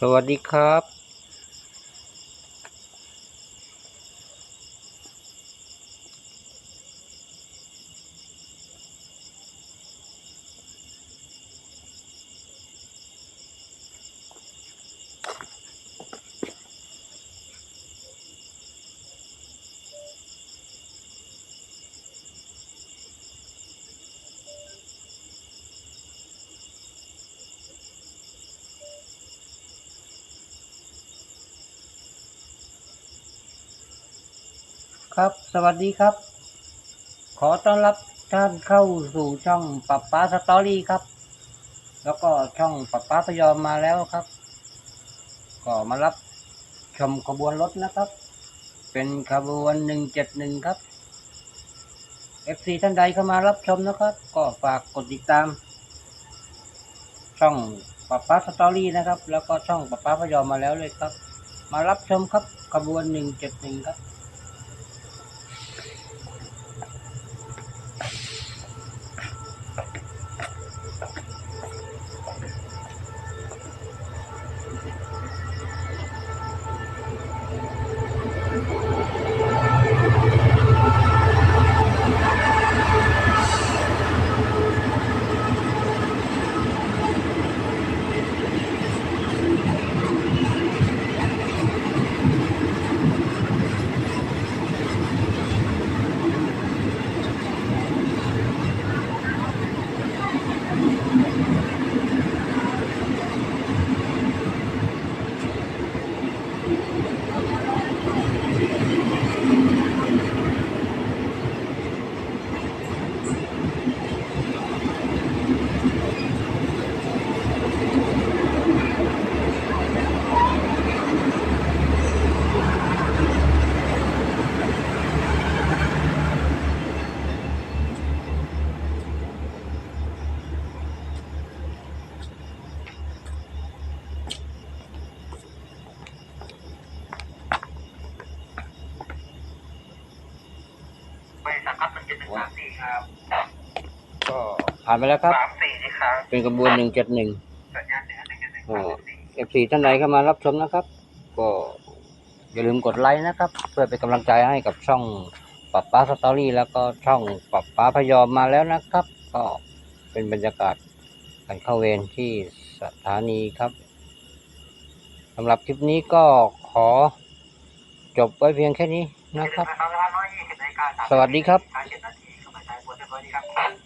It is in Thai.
สวัสดีครับ ครับ สวัสดีครับ ขอต้อนรับท่านเข้าสู่ช่องปับป้าสตอรี่ครับ แล้วก็ช่องปับป้าพยอมมาแล้วครับ ก็มารับชมขบวนรถนะครับ เป็นขบวนหนึ่งเจ็ดหนึ่งครับ FC ท่านใดเข้ามารับชมนะครับ ก็ฝากกดติดตาม ช่องปับป้าสตอรี่นะครับ แล้วก็ช่องปับป้าพยอมมาแล้วเลยครับ มารับชมครับขบวนหนึ่งเจ็ดหนึ่งครับ ริษัทครับมันจะเป็นสามสี่ครับก็ผ่านไปแล้วครับ สามสี่นี่ครับเป็นกระบวนหนึ่งเจ็ดหนึ่งสัญญาณหนึ่งหนึ่งหนึ่งอ่าสามสี่เอฟซีท่านใดเข้ามารับชมนะครับ ก็อย่าลืมกดไลค์นะครับ เพื่อเป็นกำลังใจให้กับช่องปับป้าสตอรี่แล้วก็ช่องปับป้าพยอมมาแล้วนะครับ ก็เป็นบรรยากาศการเข้าเวรที่สถานีครับสำหรับคลิปนี้ก็ขอจบไว้เพียงแค่นี้นะครับ สามร้อยยี่สิบนาฬิกาสวัสดีครับสามสิบนาทีเข้ามาใช้บนเรียบร้อยดีครับ